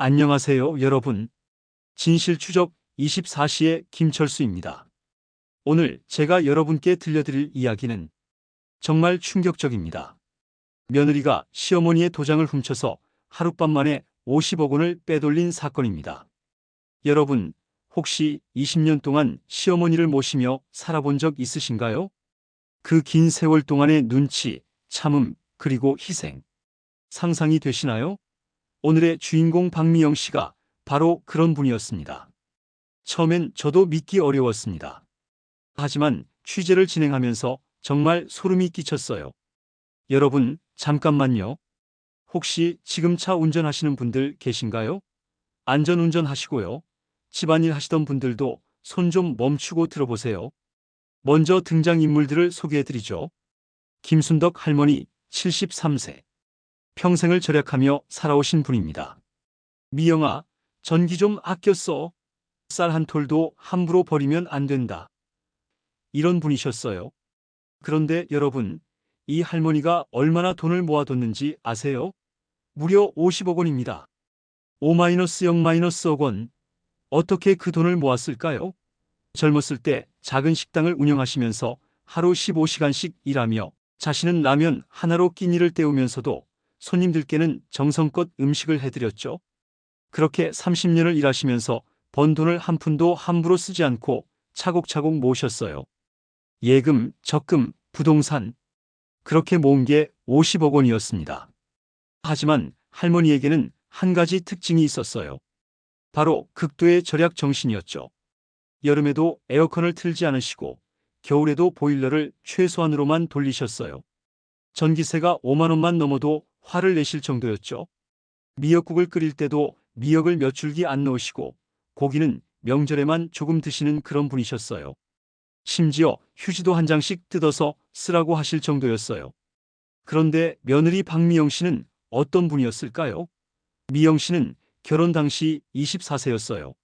안녕하세요, 여러분. 진실 추적 24시의 김철수입니다. 오늘 제가 여러분께 들려드릴 이야기는 정말 충격적입니다. 며느리가 시어머니의 도장을 훔쳐서 하룻밤 만에 50억 원을 빼돌린 사건입니다. 여러분, 혹시 20년 동안 시어머니를 모시며 살아본 적 있으신가요? 그 긴 세월 동안의 눈치, 참음, 그리고 희생. 상상이 되시나요? 오늘의 주인공 박미영 씨가 바로 그런 분이었습니다. 처음엔 저도 믿기 어려웠습니다. 하지만 취재를 진행하면서 정말 소름이 끼쳤어요. 여러분, 잠깐만요. 혹시 지금 차 운전하시는 분들 계신가요? 안전 운전 하시고요. 집안일 하시던 분들도 손 좀 멈추고 들어보세요. 먼저 등장인물들을 소개해드리죠. 김순덕 할머니 73세. 평생을 절약하며 살아오신 분입니다. 미영아, 전기 좀 아껴 써. 쌀 한 톨도 함부로 버리면 안 된다. 이런 분이셨어요. 그런데 여러분, 이 할머니가 얼마나 돈을 모아뒀는지 아세요? 무려 50억 원입니다. 5-0-0-억 원. 어떻게 그 돈을 모았을까요? 젊었을 때 작은 식당을 운영하시면서 하루 15시간씩 일하며 자신은 라면 하나로 끼니를 때우면서도 손님들께는 정성껏 음식을 해드렸죠. 그렇게 30년을 일하시면서 번 돈을 한 푼도 함부로 쓰지 않고 차곡차곡 모으셨어요. 예금, 적금, 부동산. 그렇게 모은 게 50억 원이었습니다. 하지만 할머니에게는 한 가지 특징이 있었어요. 바로 극도의 절약 정신이었죠. 여름에도 에어컨을 틀지 않으시고 겨울에도 보일러를 최소한으로만 돌리셨어요. 전기세가 5만 원만 넘어도 화를 내실 정도였죠. 미역국을 끓일 때도 미역을 몇 줄기 안 넣으시고 고기는 명절에만 조금 드시는 그런 분이셨어요. 심지어 휴지도 한 장씩 뜯어서 쓰라고 하실 정도였어요. 그런데 며느리 박미영 씨는 어떤 분이었을까요? 미영 씨는 결혼 당시 24세였어요.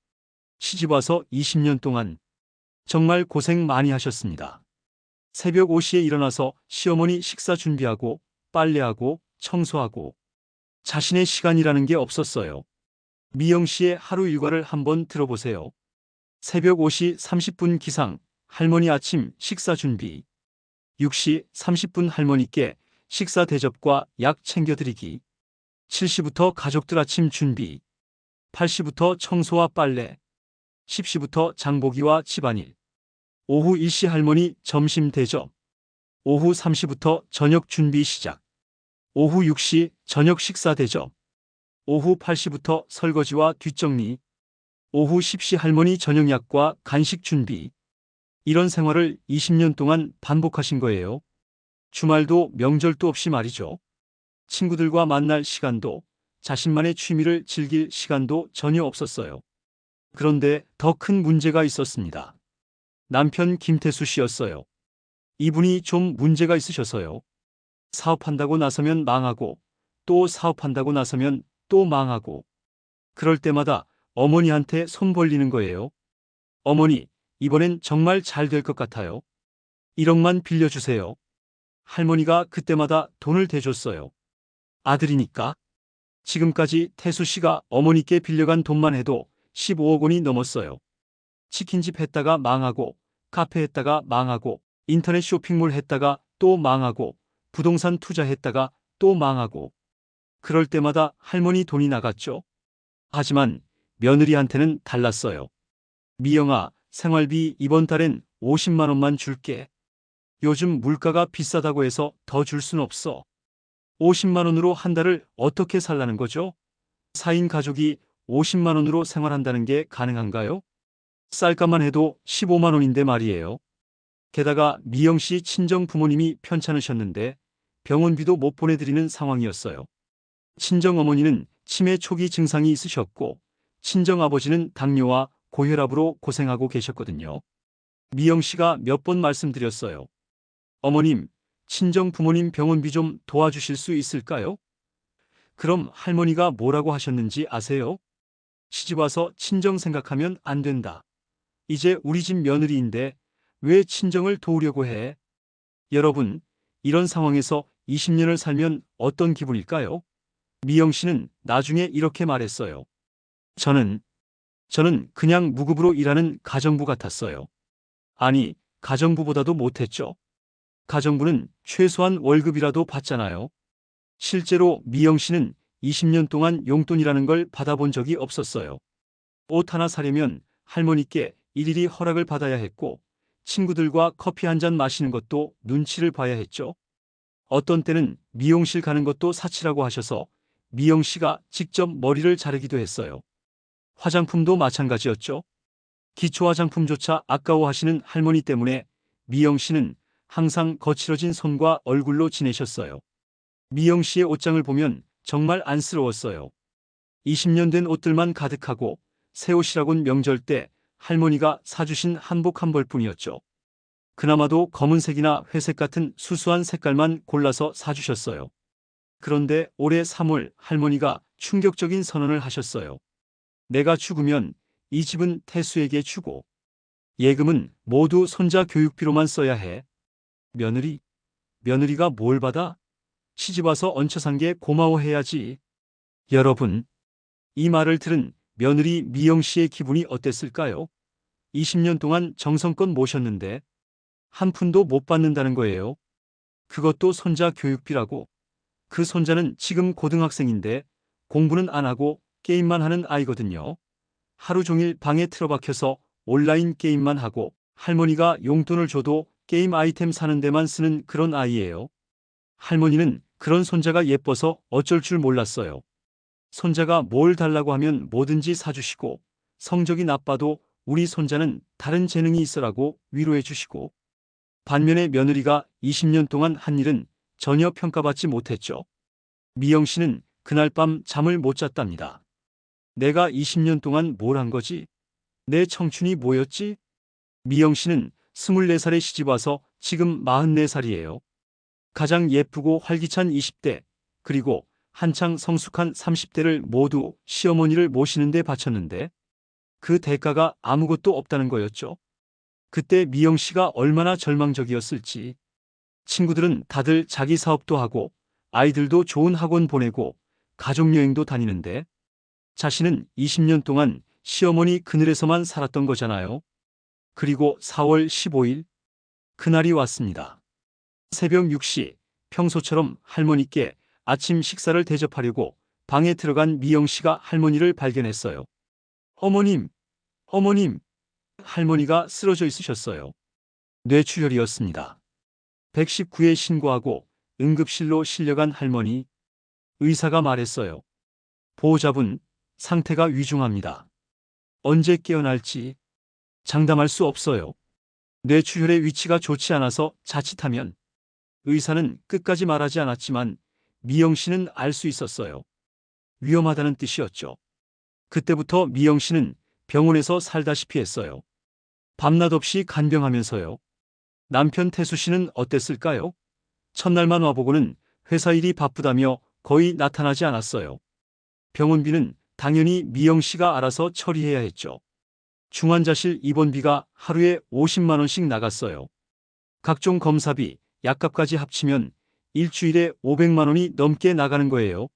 시집 와서 20년 동안 정말 고생 많이 하셨습니다. 새벽 5시에 일어나서 시어머니 식사 준비하고 빨래하고 청소하고 자신의 시간이라는 게 없었어요. 미영 씨의 하루 일과를 한번 들어보세요. 새벽 5시 30분 기상, 할머니 아침 식사 준비. 6시 30분 할머니께 식사 대접과 약 챙겨드리기. 7시부터 가족들 아침 준비. 8시부터 청소와 빨래. 10시부터 장보기와 집안일. 오후 1시 할머니 점심 대접. 오후 3시부터 저녁 준비 시작. 오후 6시 저녁 식사 대접. 오후 8시부터 설거지와 뒷정리. 오후 10시 할머니 저녁약과 간식 준비. 이런 생활을 20년 동안 반복하신 거예요. 주말도 명절도 없이 말이죠. 친구들과 만날 시간도 자신만의 취미를 즐길 시간도 전혀 없었어요. 그런데 더 큰 문제가 있었습니다. 남편 김태수 씨였어요. 이분이 좀 문제가 있으셔서요. 사업한다고 나서면 망하고 또 사업한다고 나서면 또 망하고 그럴 때마다 어머니한테 손 벌리는 거예요. 어머니, 이번엔 정말 잘 될 것 같아요. 1억만 빌려주세요. 할머니가 그때마다 돈을 대줬어요. 아들이니까. 지금까지 태수 씨가 어머니께 빌려간 돈만 해도 15억 원이 넘었어요. 치킨집 했다가 망하고, 카페 했다가 망하고, 인터넷 쇼핑몰 했다가 또 망하고, 부동산 투자했다가 또 망하고. 그럴 때마다 할머니 돈이 나갔죠. 하지만 며느리한테는 달랐어요. 미영아, 생활비 이번 달엔 50만 원만 줄게. 요즘 물가가 비싸다고 해서 더 줄 순 없어. 50만 원으로 한 달을 어떻게 살라는 거죠? 4인 가족이 50만 원으로 생활한다는 게 가능한가요? 쌀값만 해도 15만 원인데 말이에요. 게다가 미영 씨 친정 부모님이 편찮으셨는데 병원비도 못 보내드리는 상황이었어요. 친정 어머니는 치매 초기 증상이 있으셨고 친정 아버지는 당뇨와 고혈압으로 고생하고 계셨거든요. 미영 씨가 몇 번 말씀드렸어요. 어머님, 친정 부모님 병원비 좀 도와주실 수 있을까요? 그럼 할머니가 뭐라고 하셨는지 아세요? 시집 와서 친정 생각하면 안 된다. 이제 우리 집 며느리인데 왜 친정을 도우려고 해? 여러분, 이런 상황에서 20년을 살면 어떤 기분일까요? 미영 씨는 나중에 이렇게 말했어요. 저는, 저는 그냥 무급으로 일하는 가정부 같았어요. 아니, 가정부보다도 못했죠. 가정부는 최소한 월급이라도 받잖아요. 실제로 미영 씨는 20년 동안 용돈이라는 걸 받아본 적이 없었어요. 옷 하나 사려면 할머니께 일일이 허락을 받아야 했고, 친구들과 커피 한 잔 마시는 것도 눈치를 봐야 했죠. 어떤 때는 미용실 가는 것도 사치라고 하셔서 미영 씨가 직접 머리를 자르기도 했어요. 화장품도 마찬가지였죠. 기초 화장품조차 아까워하시는 할머니 때문에 미영 씨는 항상 거칠어진 손과 얼굴로 지내셨어요. 미영 씨의 옷장을 보면 정말 안쓰러웠어요. 20년 된 옷들만 가득하고 새 옷이라곤 명절 때 할머니가 사주신 한복 한 벌뿐이었죠. 그나마도 검은색이나 회색 같은 수수한 색깔만 골라서 사주셨어요. 그런데 올해 3월 할머니가 충격적인 선언을 하셨어요. 내가 죽으면 이 집은 태수에게 주고 예금은 모두 손자 교육비로만 써야 해. 며느리? 며느리가 뭘 받아? 시집 와서 얹혀 산 게 고마워해야지. 여러분, 이 말을 들은 며느리 미영 씨의 기분이 어땠을까요? 20년 동안 정성껏 모셨는데 한 푼도 못 받는다는 거예요. 그것도 손자 교육비라고. 그 손자는 지금 고등학생인데 공부는 안 하고 게임만 하는 아이거든요. 하루 종일 방에 틀어박혀서 온라인 게임만 하고 할머니가 용돈을 줘도 게임 아이템 사는 데만 쓰는 그런 아이예요. 할머니는 그런 손자가 예뻐서 어쩔 줄 몰랐어요. 손자가 뭘 달라고 하면 뭐든지 사주시고 성적이 나빠도 우리 손자는 다른 재능이 있어라고 위로해 주시고 반면에 며느리가 20년 동안 한 일은 전혀 평가받지 못했죠. 미영 씨는 그날 밤 잠을 못 잤답니다. 내가 20년 동안 뭘 한 거지? 내 청춘이 뭐였지? 미영 씨는 24살에 시집 와서 지금 44살이에요. 가장 예쁘고 활기찬 20대, 그리고 한창 성숙한 30대를 모두 시어머니를 모시는 데 바쳤는데 그 대가가 아무것도 없다는 거였죠. 그때 미영 씨가 얼마나 절망적이었을지. 친구들은 다들 자기 사업도 하고 아이들도 좋은 학원 보내고 가족여행도 다니는데 자신은 20년 동안 시어머니 그늘에서만 살았던 거잖아요. 그리고 4월 15일 그날이 왔습니다. 새벽 6시 평소처럼 할머니께 아침 식사를 대접하려고 방에 들어간 미영 씨가 할머니를 발견했어요. 어머님, 어머님, 할머니가 쓰러져 있으셨어요. 뇌출혈이었습니다. 119에 신고하고 응급실로 실려간 할머니. 의사가 말했어요. 보호자분, 상태가 위중합니다. 언제 깨어날지 장담할 수 없어요. 뇌출혈의 위치가 좋지 않아서 자칫하면 의사는 끝까지 말하지 않았지만 미영 씨는 알 수 있었어요. 위험하다는 뜻이었죠. 그때부터 미영 씨는 병원에서 살다시피 했어요. 밤낮 없이 간병하면서요. 남편 태수 씨는 어땠을까요? 첫날만 와보고는 회사 일이 바쁘다며 거의 나타나지 않았어요. 병원비는 당연히 미영 씨가 알아서 처리해야 했죠. 중환자실 입원비가 하루에 50만 원씩 나갔어요. 각종 검사비, 약값까지 합치면 일주일에 500만 원이 넘게 나가는 거예요.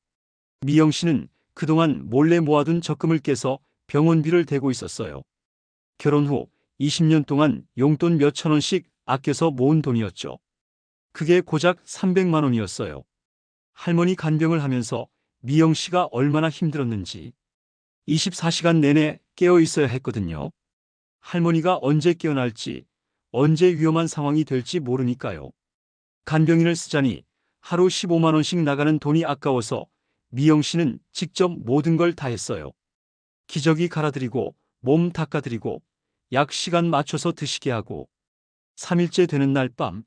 미영 씨는 그동안 몰래 모아둔 적금을 깨서 병원비를 대고 있었어요. 결혼 후 20년 동안 용돈 몇천 원씩 아껴서 모은 돈이었죠. 그게 고작 300만 원이었어요. 할머니 간병을 하면서 미영 씨가 얼마나 힘들었는지 24시간 내내 깨어 있어야 했거든요. 할머니가 언제 깨어날지, 언제 위험한 상황이 될지 모르니까요. 간병인을 쓰자니 하루 15만 원씩 나가는 돈이 아까워서 미영 씨는 직접 모든 걸 다 했어요. 기저귀 갈아드리고 몸 닦아드리고 약 시간 맞춰서 드시게 하고 3일째 되는 날 밤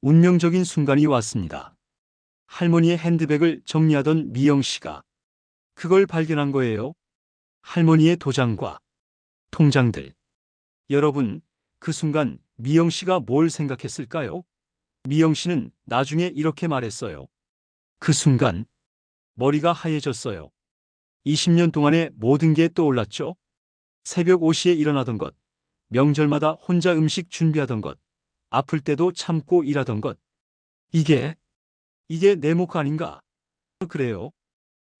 운명적인 순간이 왔습니다. 할머니의 핸드백을 정리하던 미영 씨가 그걸 발견한 거예요. 할머니의 도장과 통장들. 여러분, 그 순간 미영 씨가 뭘 생각했을까요? 미영 씨는 나중에 이렇게 말했어요. 그 순간 머리가 하얘졌어요. 20년 동안의 모든 게 떠올랐죠? 새벽 5시에 일어나던 것, 명절마다 혼자 음식 준비하던 것, 아플 때도 참고 일하던 것. 이게, 이게 내 목 아닌가? 그래요.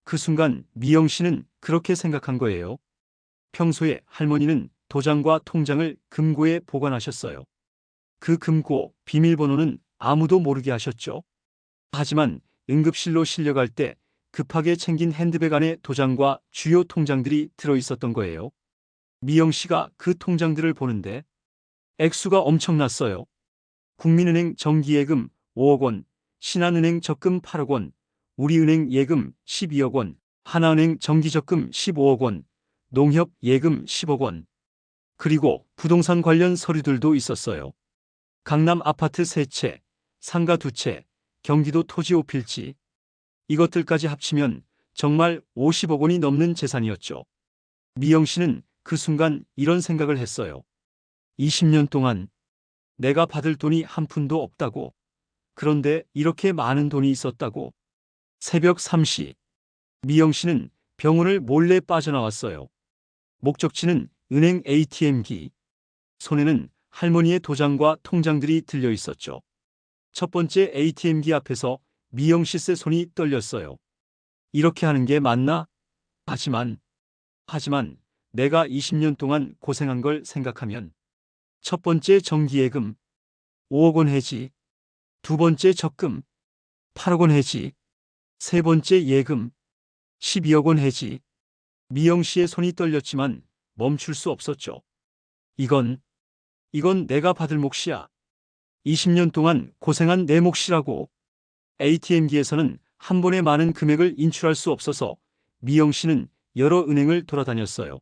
그 순간 미영 씨는 그렇게 생각한 거예요. 평소에 할머니는 도장과 통장을 금고에 보관하셨어요. 그 금고 비밀번호는 아무도 모르게 하셨죠. 하지만 응급실로 실려갈 때 급하게 챙긴 핸드백 안에 도장과 주요 통장들이 들어 있었던 거예요. 미영 씨가 그 통장들을 보는데 액수가 엄청났어요. 국민은행 정기예금 5억 원, 신한은행 적금 8억 원, 우리은행 예금 12억 원, 하나은행 정기적금 15억 원, 농협 예금 10억 원. 그리고 부동산 관련 서류들도 있었어요. 강남 아파트 세 채, 상가 두 채, 경기도 토지 5필지. 이것들까지 합치면 정말 50억 원이 넘는 재산이었죠. 미영 씨는 그 순간 이런 생각을 했어요. 20년 동안 내가 받을 돈이 한 푼도 없다고. 그런데 이렇게 많은 돈이 있었다고. 새벽 3시. 미영 씨는 병원을 몰래 빠져나왔어요. 목적지는 은행 ATM기. 손에는 할머니의 도장과 통장들이 들려 있었죠. 첫 번째 ATM기 앞에서 미영 씨의 손이 떨렸어요. 이렇게 하는 게 맞나? 하지만, 하지만 내가 20년 동안 고생한 걸 생각하면 첫 번째 정기예금 5억 원 해지, 두 번째 적금 8억 원 해지, 세 번째 예금 12억 원 해지. 미영 씨의 손이 떨렸지만 멈출 수 없었죠. 이건, 이건 내가 받을 몫이야. 20년 동안 고생한 내 몫이라고. ATM기에서는 한 번에 많은 금액을 인출할 수 없어서 미영 씨는 여러 은행을 돌아다녔어요.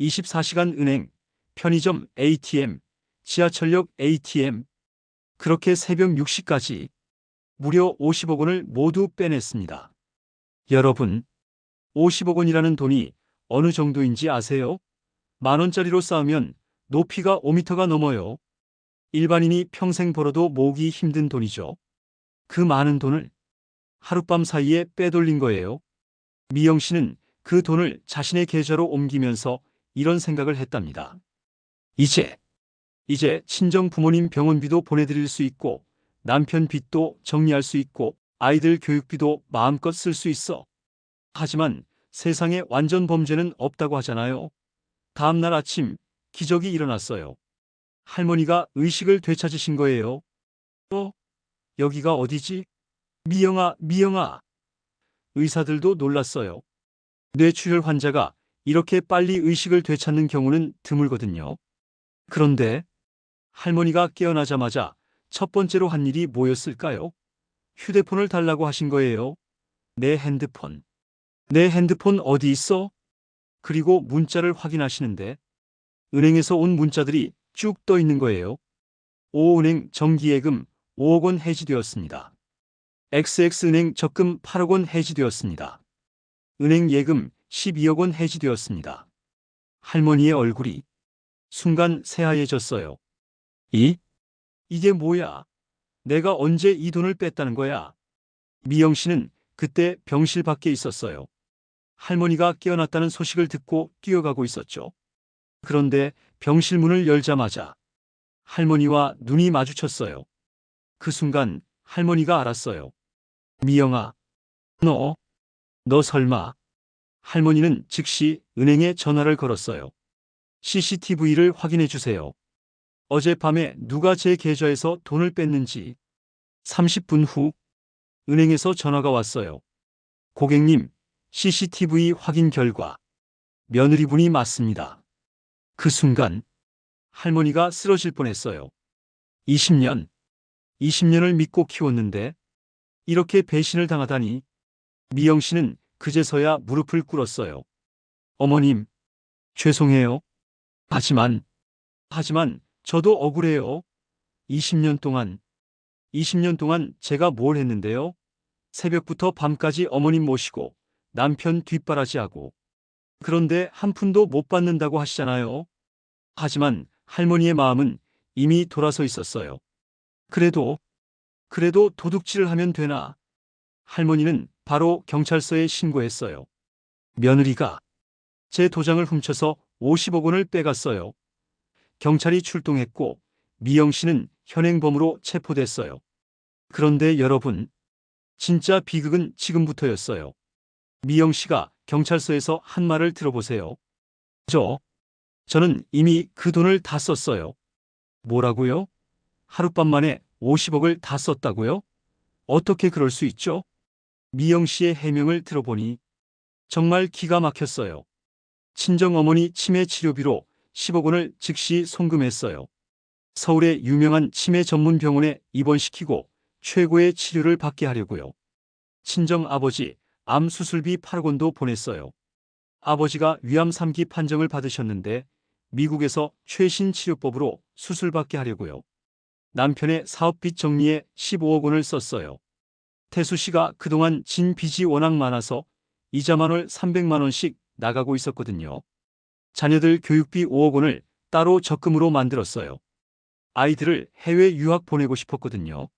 24시간 은행, 편의점 ATM, 지하철역 ATM. 그렇게 새벽 6시까지 무려 50억 원을 모두 빼냈습니다. 여러분, 50억 원이라는 돈이 어느 정도인지 아세요? 만 원짜리로 쌓으면 높이가 5미터가 넘어요. 일반인이 평생 벌어도 모으기 힘든 돈이죠. 그 많은 돈을 하룻밤 사이에 빼돌린 거예요. 미영 씨는 그 돈을 자신의 계좌로 옮기면서 이런 생각을 했답니다. 이제, 이제 친정 부모님 병원비도 보내드릴 수 있고, 남편 빚도 정리할 수 있고, 아이들 교육비도 마음껏 쓸 수 있어. 하지만 세상에 완전 범죄는 없다고 하잖아요. 다음날 아침 기적이 일어났어요. 할머니가 의식을 되찾으신 거예요. 어? 여기가 어디지? 미영아, 미영아. 의사들도 놀랐어요. 뇌출혈 환자가 이렇게 빨리 의식을 되찾는 경우는 드물거든요. 그런데 할머니가 깨어나자마자 첫 번째로 한 일이 뭐였을까요? 휴대폰을 달라고 하신 거예요. 내 핸드폰. 내 핸드폰 어디 있어? 그리고 문자를 확인하시는데 은행에서 온 문자들이 쭉 떠 있는 거예요. 오은행 정기예금 5억 원 해지되었습니다. XX은행 적금 8억 원 해지되었습니다. 은행 예금 12억 원 해지되었습니다. 할머니의 얼굴이 순간 새하얘졌어요. 이? 이게 뭐야? 내가 언제 이 돈을 뺐다는 거야? 미영 씨는 그때 병실 밖에 있었어요. 할머니가 깨어났다는 소식을 듣고 뛰어가고 있었죠. 그런데 병실 문을 열자마자 할머니와 눈이 마주쳤어요. 그 순간 할머니가 알았어요. 미영아, 너, 너 설마. 할머니는 즉시 은행에 전화를 걸었어요. CCTV를 확인해 주세요. 어젯밤에 누가 제 계좌에서 돈을 뺐는지 30분 후 은행에서 전화가 왔어요. 고객님, CCTV 확인 결과 며느리분이 맞습니다. 그 순간 할머니가 쓰러질 뻔했어요. 20년, 20년을 믿고 키웠는데 이렇게 배신을 당하다니 미영 씨는 그제서야 무릎을 꿇었어요. 어머님, 죄송해요. 하지만, 하지만 저도 억울해요. 20년 동안, 20년 동안 제가 뭘 했는데요? 새벽부터 밤까지 어머님 모시고 남편 뒷바라지하고 그런데 한 푼도 못 받는다고 하시잖아요. 하지만 할머니의 마음은 이미 돌아서 있었어요. 그래도, 그래도 도둑질을 하면 되나? 할머니는 바로 경찰서에 신고했어요. 며느리가 제 도장을 훔쳐서 50억 원을 빼갔어요. 경찰이 출동했고 미영 씨는 현행범으로 체포됐어요. 그런데 여러분, 진짜 비극은 지금부터였어요. 미영 씨가 경찰서에서 한 말을 들어보세요. 저, 저는 이미 그 돈을 다 썼어요. 뭐라고요? 하룻밤 만에 50억을 다 썼다고요? 어떻게 그럴 수 있죠? 미영 씨의 해명을 들어보니 정말 기가 막혔어요. 친정 어머니 치매 치료비로 10억 원을 즉시 송금했어요. 서울의 유명한 치매 전문 병원에 입원시키고 최고의 치료를 받게 하려고요. 친정 아버지 암 수술비 8억 원도 보냈어요. 아버지가 위암 3기 판정을 받으셨는데 미국에서 최신 치료법으로 수술받게 하려고요. 남편의 사업빚 정리에 15억 원을 썼어요. 태수 씨가 그동안 진 빚이 워낙 많아서 이자만 월 300만 원씩 나가고 있었거든요. 자녀들 교육비 5억 원을 따로 적금으로 만들었어요. 아이들을 해외 유학 보내고 싶었거든요.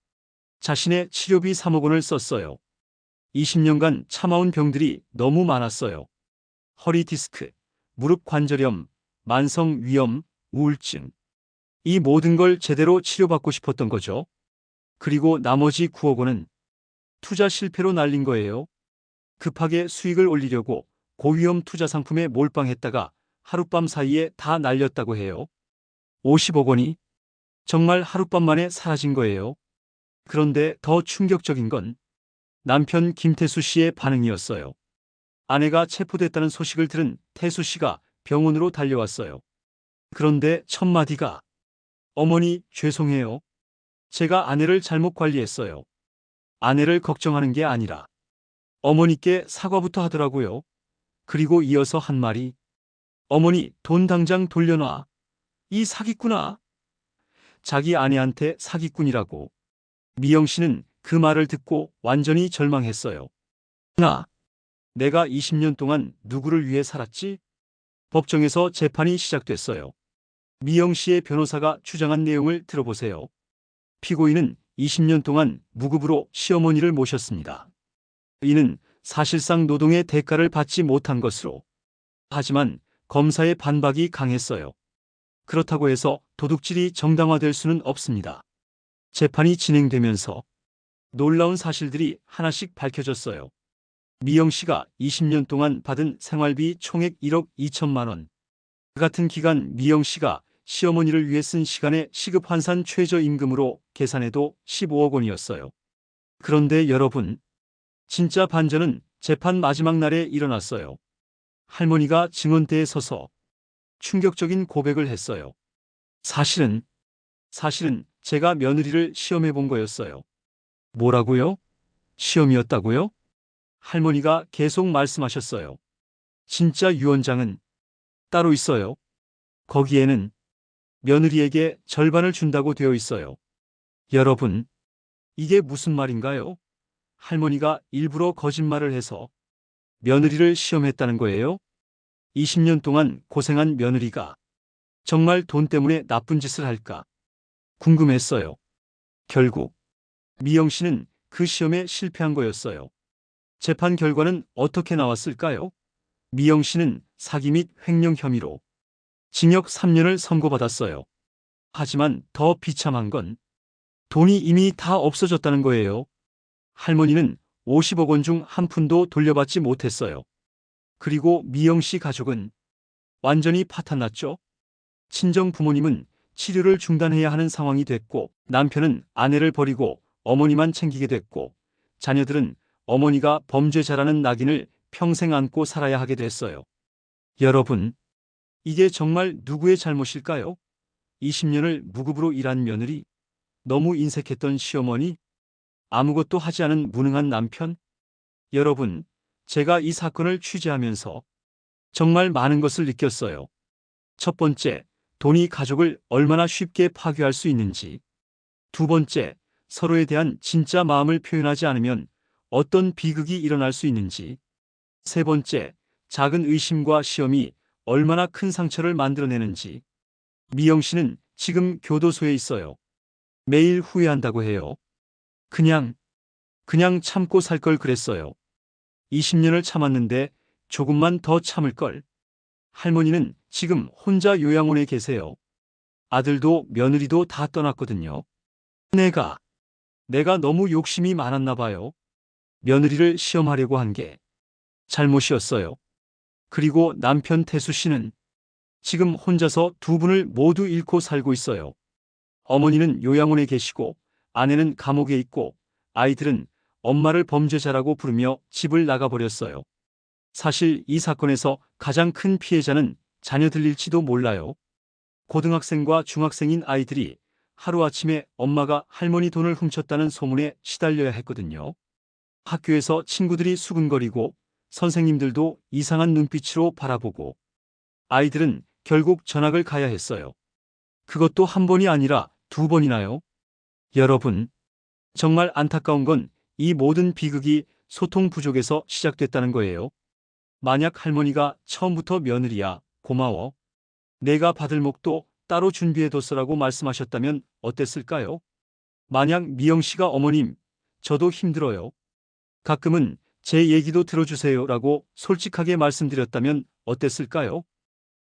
자신의 치료비 3억 원을 썼어요. 20년간 참아온 병들이 너무 많았어요. 허리 디스크, 무릎 관절염, 만성 위염, 우울증. 이 모든 걸 제대로 치료받고 싶었던 거죠. 그리고 나머지 9억 원은 투자 실패로 날린 거예요. 급하게 수익을 올리려고 고위험 투자 상품에 몰빵했다가 하룻밤 사이에 다 날렸다고 해요. 50억 원이 정말 하룻밤 만에 사라진 거예요. 그런데 더 충격적인 건 남편 김태수 씨의 반응이었어요. 아내가 체포됐다는 소식을 들은 태수 씨가 병원으로 달려왔어요. 그런데 첫 마디가 어머니 죄송해요. 제가 아내를 잘못 관리했어요. 아내를 걱정하는 게 아니라 어머니께 사과부터 하더라고요. 그리고 이어서 한 말이 어머니 돈 당장 돌려놔. 이 사기꾼아. 자기 아내한테 사기꾼이라고. 미영 씨는 그 말을 듣고 완전히 절망했어요. 나, 내가 20년 동안 누구를 위해 살았지? 법정에서 재판이 시작됐어요. 미영 씨의 변호사가 주장한 내용을 들어보세요. 피고인은 20년 동안 무급으로 시어머니를 모셨습니다. 이는 사실상 노동의 대가를 받지 못한 것으로. 하지만 검사의 반박이 강했어요. 그렇다고 해서 도둑질이 정당화될 수는 없습니다. 재판이 진행되면서 놀라운 사실들이 하나씩 밝혀졌어요. 미영 씨가 20년 동안 받은 생활비 총액 1억 2천만 원. 그 같은 기간 미영 씨가 시어머니를 위해 쓴 시간의 시급 환산 최저임금으로 계산해도 15억 원이었어요. 그런데 여러분, 진짜 반전은 재판 마지막 날에 일어났어요. 할머니가 증언대에 서서 충격적인 고백을 했어요. 사실은, 사실은 제가 며느리를 시험해 본 거였어요. 뭐라고요? 시험이었다고요? 할머니가 계속 말씀하셨어요. 진짜 유언장은 따로 있어요. 거기에는 며느리에게 절반을 준다고 되어 있어요. 여러분, 이게 무슨 말인가요? 할머니가 일부러 거짓말을 해서 며느리를 시험했다는 거예요? 20년 동안 고생한 며느리가 정말 돈 때문에 나쁜 짓을 할까? 궁금했어요. 결국 미영 씨는 그 시험에 실패한 거였어요. 재판 결과는 어떻게 나왔을까요? 미영 씨는 사기 및 횡령 혐의로 징역 3년을 선고받았어요. 하지만 더 비참한 건 돈이 이미 다 없어졌다는 거예요. 할머니는 50억 원 중 한 푼도 돌려받지 못했어요. 그리고 미영 씨 가족은 완전히 파탄났죠. 친정 부모님은 치료를 중단해야 하는 상황이 됐고 남편은 아내를 버리고 어머니만 챙기게 됐고 자녀들은 어머니가 범죄자라는 낙인을 평생 안고 살아야 하게 됐어요. 여러분, 이게 정말 누구의 잘못일까요? 20년을 무급으로 일한 며느리, 너무 인색했던 시어머니, 아무것도 하지 않은 무능한 남편? 여러분, 제가 이 사건을 취재하면서 정말 많은 것을 느꼈어요. 첫 번째, 돈이 가족을 얼마나 쉽게 파괴할 수 있는지. 두 번째, 서로에 대한 진짜 마음을 표현하지 않으면 어떤 비극이 일어날 수 있는지. 세 번째, 작은 의심과 시험이 얼마나 큰 상처를 만들어내는지. 미영 씨는 지금 교도소에 있어요. 매일 후회한다고 해요. 그냥, 그냥 참고 살 걸 그랬어요. 20년을 참았는데 조금만 더 참을 걸. 할머니는 지금 혼자 요양원에 계세요. 아들도 며느리도 다 떠났거든요. 내가, 내가 너무 욕심이 많았나 봐요. 며느리를 시험하려고 한 게. 잘못이었어요. 그리고 남편 태수 씨는 지금 혼자서 두 분을 모두 잃고 살고 있어요. 어머니는 요양원에 계시고 아내는 감옥에 있고 아이들은 엄마를 범죄자라고 부르며 집을 나가버렸어요. 사실 이 사건에서 가장 큰 피해자는 자녀들일지도 몰라요. 고등학생과 중학생인 아이들이 하루아침에 엄마가 할머니 돈을 훔쳤다는 소문에 시달려야 했거든요. 학교에서 친구들이 수근거리고 선생님들도 이상한 눈빛으로 바라보고 아이들은 결국 전학을 가야 했어요. 그것도 한 번이 아니라 두 번이나요? 여러분, 정말 안타까운 건 이 모든 비극이 소통 부족에서 시작됐다는 거예요. 만약 할머니가 처음부터 며느리야, 고마워. 내가 받을 목도 따로 준비해뒀어라고 말씀하셨다면 어땠을까요? 만약 미영 씨가 어머님, 저도 힘들어요. 가끔은 제 얘기도 들어주세요 라고 솔직하게 말씀드렸다면 어땠을까요?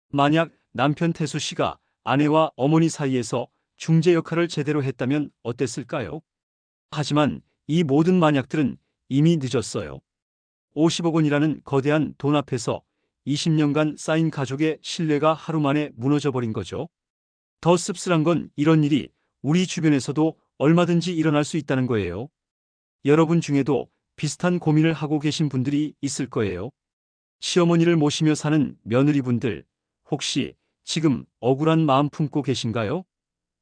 만약 남편 태수 씨가 아내와 어머니 사이에서 중재 역할을 제대로 했다면 어땠을까요? 하지만 이 모든 만약들은 이미 늦었어요. 50억 원이라는 거대한 돈 앞에서 20년간 쌓인 가족의 신뢰가 하루 만에 무너져 버린 거죠. 더 씁쓸한 건 이런 일이 우리 주변에서도 얼마든지 일어날 수 있다는 거예요. 여러분 중에도 비슷한 고민을 하고 계신 분들이 있을 거예요. 시어머니를 모시며 사는 며느리분들, 혹시 지금 억울한 마음 품고 계신가요?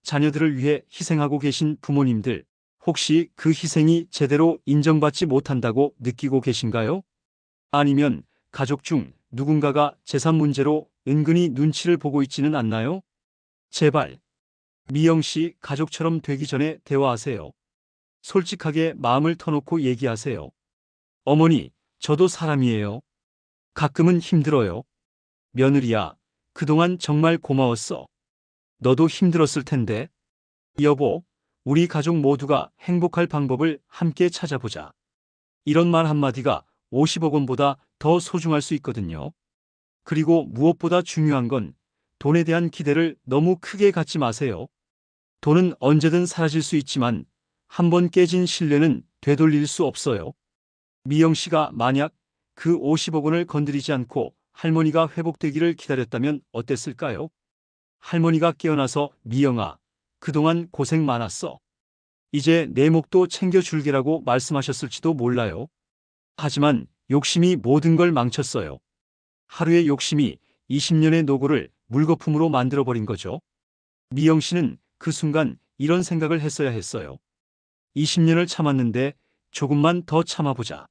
자녀들을 위해 희생하고 계신 부모님들, 혹시 그 희생이 제대로 인정받지 못한다고 느끼고 계신가요? 아니면 가족 중 누군가가 재산 문제로 은근히 눈치를 보고 있지는 않나요? 제발. 미영 씨 가족처럼 되기 전에 대화하세요. 솔직하게 마음을 터놓고 얘기하세요. 어머니, 저도 사람이에요. 가끔은 힘들어요. 며느리야, 그동안 정말 고마웠어. 너도 힘들었을 텐데. 여보, 우리 가족 모두가 행복할 방법을 함께 찾아보자. 이런 말 한마디가 50억 원보다 더 소중할 수 있거든요. 그리고 무엇보다 중요한 건 돈에 대한 기대를 너무 크게 갖지 마세요. 돈은 언제든 사라질 수 있지만 한 번 깨진 신뢰는 되돌릴 수 없어요. 미영 씨가 만약 그 50억 원을 건드리지 않고 할머니가 회복되기를 기다렸다면 어땠을까요? 할머니가 깨어나서 미영아, 그동안 고생 많았어. 이제 내 목도 챙겨줄게라고 말씀하셨을지도 몰라요. 하지만 욕심이 모든 걸 망쳤어요. 하루의 욕심이 20년의 노고를 물거품으로 만들어버린 거죠. 미영 씨는 그 순간 이런 생각을 했어야 했어요. 20년을 참았는데 조금만 더 참아보자.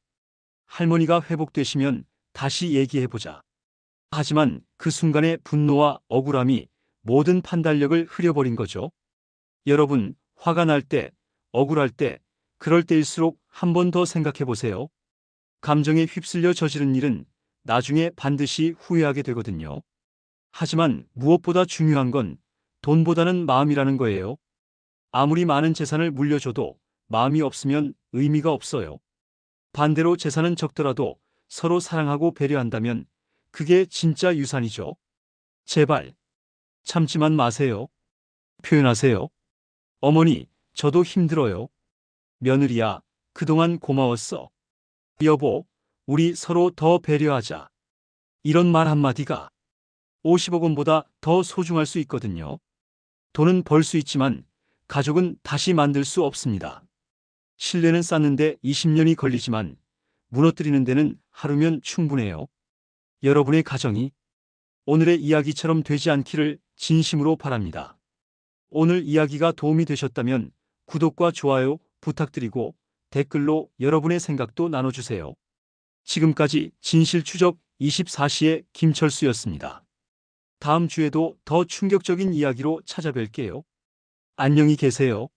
할머니가 회복되시면 다시 얘기해보자. 하지만 그 순간의 분노와 억울함이 모든 판단력을 흐려버린 거죠. 여러분, 화가 날 때, 억울할 때, 그럴 때일수록 한 번 더 생각해 보세요. 감정에 휩쓸려 저지른 일은 나중에 반드시 후회하게 되거든요. 하지만 무엇보다 중요한 건 돈보다는 마음이라는 거예요. 아무리 많은 재산을 물려줘도 마음이 없으면 의미가 없어요. 반대로 재산은 적더라도 서로 사랑하고 배려한다면 그게 진짜 유산이죠. 제발 참지만 마세요. 표현하세요. 어머니, 저도 힘들어요. 며느리야, 그동안 고마웠어. 여보, 우리 서로 더 배려하자. 이런 말 한마디가 50억 원보다 더 소중할 수 있거든요. 돈은 벌 수 있지만 가족은 다시 만들 수 없습니다. 신뢰는 쌓는데 20년이 걸리지만 무너뜨리는 데는 하루면 충분해요. 여러분의 가정이 오늘의 이야기처럼 되지 않기를 진심으로 바랍니다. 오늘 이야기가 도움이 되셨다면 구독과 좋아요 부탁드리고 댓글로 여러분의 생각도 나눠주세요. 지금까지 진실추적 24시의 김철수였습니다. 다음 주에도 더 충격적인 이야기로 찾아뵐게요. 안녕히 계세요.